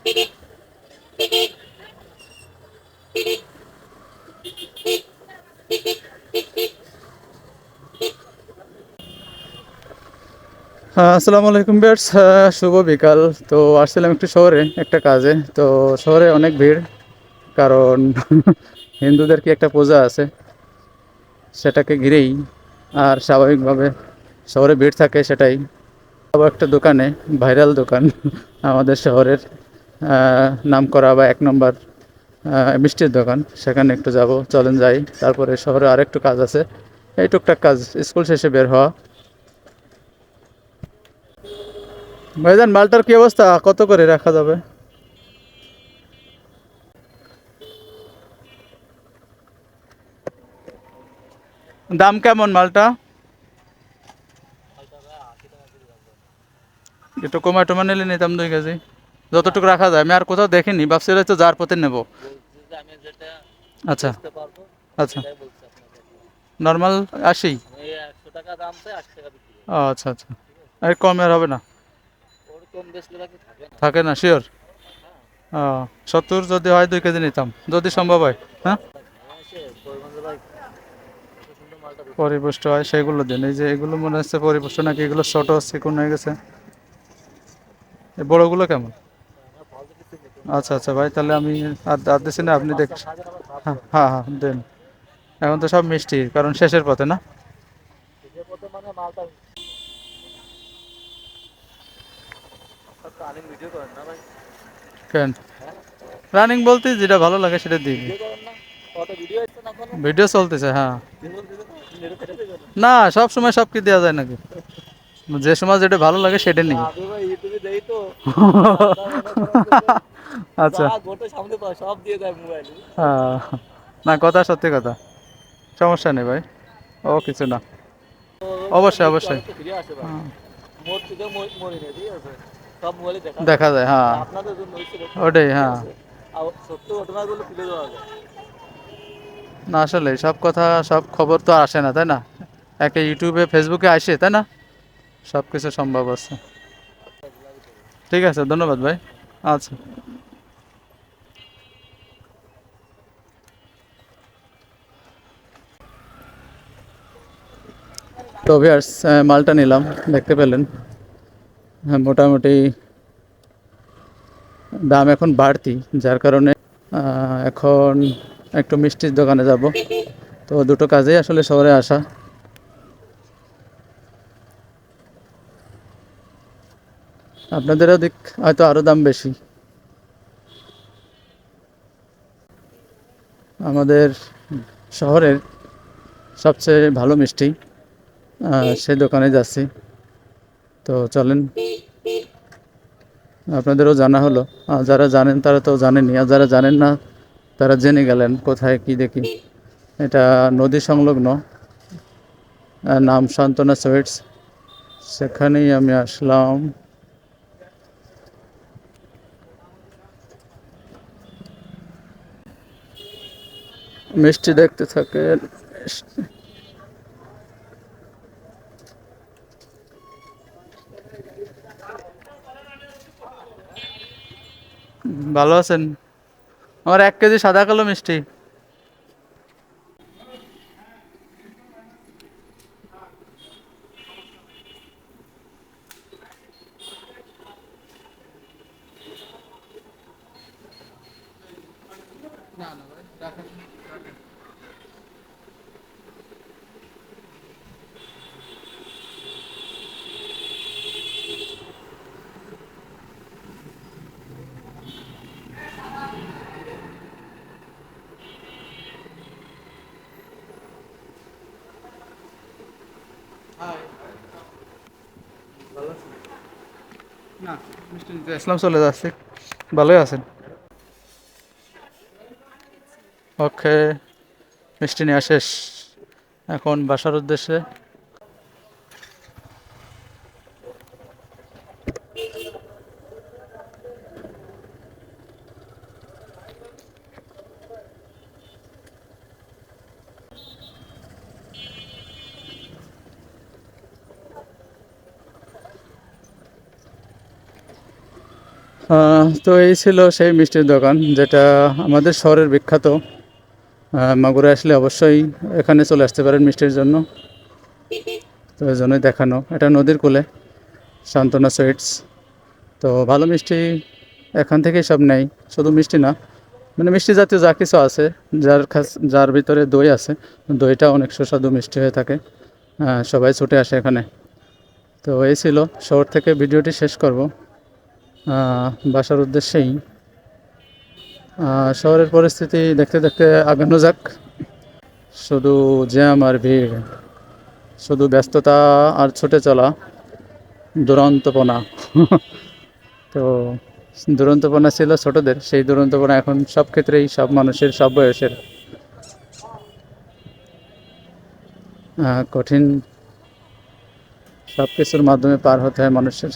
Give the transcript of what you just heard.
হ্যাঁ, আসসালামু আলাইকুম বিয়ার্স শুভ বিকাল। তো আসছিলাম একটু শহরে একটা কাজে। তো শহরে অনেক ভিড় কারণ হিন্দুদের কি একটা পূজা আছে সেটাকে ঘিরেই। আর স্বাভাবিকভাবে শহরে ভিড় থাকে সেটাই। একটা দোকানে ভাইরাল দোকান আমাদের শহরের। নাম করা বা এক নম্বর মিষ্টির দোকান। সেখানে একটু যাব, চলেন যাই। তারপরে শহরে আরেকটু কাজ আছে। এই টুকটাক কাজ, স্কুল শেষে বের হওয়া। ভাইজান, মালটার কি অবস্থা? কত করে রাখা যাবে? দাম কেমন মালটা? একটু কমা টমা নিলে নিতাম দুই কেজি। যতটুকু রাখা যায়। আমি আর কোথাও দেখিনি, ভাবছি হয়তো যার পথে নেব। আচ্ছা। আচ্ছা। নর্মাল আশি? আচ্ছা আচ্ছা। আর কম আর হবে না? থাকে না শিওর সত্তর যদি হয় দুই কেজি নিতাম, যদি সম্ভব হয় হ্যাঁ? পরিপুষ্ট হয় সেগুলো দেন। এই যে এগুলো মনে হচ্ছে পরিপুষ্ট নাকি এগুলো ছোট চিকুন হয়ে গেছে? বড়গুলো কেমন আমার ফল তো কিছু নেই আচ্ছা আচ্ছা ভাই, তাহলে আমি আর আর দিচ্ছি না আপনি দেখ হ্যাঁ হ্যাঁ হ্যাঁ দেন। এখন তো সব মিষ্টি, কারণ শেষের পথে, না? কেন? রানিং বলতে যেটা ভালো লাগে সেটা দিই। ভিডিও চলতেছে হ্যাঁ। না, সব সময় সব কি দেওয়া যায় নাকি? যে সময় যেটা ভালো লাগে সেটা নিই। দেই তো। আচ্ছা। সামনে সব দিয়ে দেয় মোবাইলে হ্যাঁ। না কথা সত্যি কথা। সমস্যা নেই ভাই। ও কিছু না। অবশ্যই, অবশ্যই। হ্যাঁ, দেখা যায় হ্যাঁ। ওটাই হ্যাঁ। না আসলে সব কথা সব খবর তো আসে না তাই না? একে ইউটিউবে ফেসবুকে আসে তাই না? সব কিছু সম্ভব আছে। ঠিক আছে ধন্যবাদ ভাই। আচ্ছা। তো ভিয়ার্স মালটা নিলাম দেখতে পেলেন। হ্যাঁ, মোটামুটি দাম এখন বাড়তি যার কারণে এখন একটু মিষ্টির দোকানে যাব। তো দুটো কাজেই আসলে শহরে আসা। আপনাদের ওদিক হয়তো আরও দাম বেশি। আমাদের শহরের সবচেয়ে ভালো মিষ্টি সেই দোকানে যাচ্ছি। তো চলেন, আপনাদেরও জানা হলো। আর যারা জানেন, তারা তো জানেনই। আর যারা জানেন না, তারা জেনে গেলেন কোথায় কি দেখি। এটা নদী সংলগ্ন নাম সান্ত্বনা সুইটস সেখানেই আমি আসলাম। মিষ্টি দেখতে থাকেন ভালো আছেন? আমার এক কেজি সাদা কালো মিষ্টি। না মিষ্টি নিতে আসলাম চলে যাচ্ছে ভালোই আছেন? পক্ষে মিষ্টি নেওয়া শেষ এখন বাসার উদ্দেশ্যে। তো এই ছিল সেই মিষ্টির দোকান, যেটা আমাদের শহরের বিখ্যাত। মাগুরে আসলে অবশ্যই এখানে চলে আসতে পারেন মিষ্টির জন্য। তো এই জন্যই দেখানো। এটা নদীর কূলে, সান্ত্বনা সুইটস। তো ভালো মিষ্টি এখান থেকেই সব নেই। শুধু মিষ্টি না মানে মিষ্টি জাতীয় যা কিছু আছে, যার খাস, যার ভিতরে দই আছে, দইটা অনেক সুস্বাদু মিষ্টি হয়ে থাকে। সবাই ছুটে আসে এখানে। তো এই ছিল শহর থেকে ভিডিওটি শেষ করব। বাসার উদ্দেশ্যেই শহরের পরিস্থিতি দেখতে দেখতে আগানো যাক। শুধু জ্যাম আর ভিড়, শুধু ব্যস্ততা আর ছুটে চলা দুরন্তপনা। তো দুরন্তপনা ছিল ছোটদের, সেই দুরন্তপনা এখন সব ক্ষেত্রেই, সব মানুষের, সব বয়সের। কঠিন সব কিছুর মাধ্যমে পার হতে হয় মানুষের।